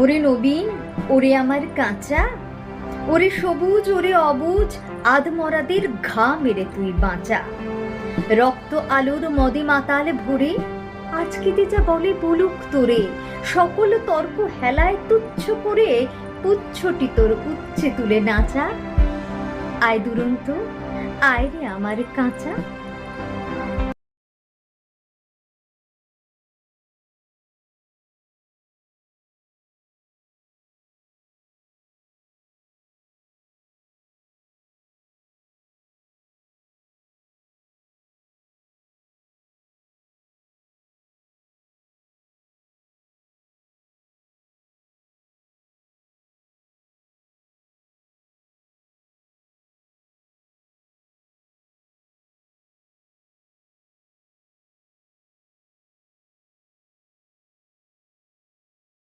ওরে নবীন ওরে আমার কাঁচা, ওরে সবুজ, ওরে অবুজ আধমরাদের ঘা মেরে তুই বাঁচা। রক্ত আলোর মদে মাতাল ভরে, আজকে যে যা বলে বলুক তোরে, সকল তর্ক হেলায় তুচ্ছ করে পুচ্ছটি তোর উচ্ছে তুলে নাচা। আয় দুরন্ত, আয় রে আমার কাঁচা।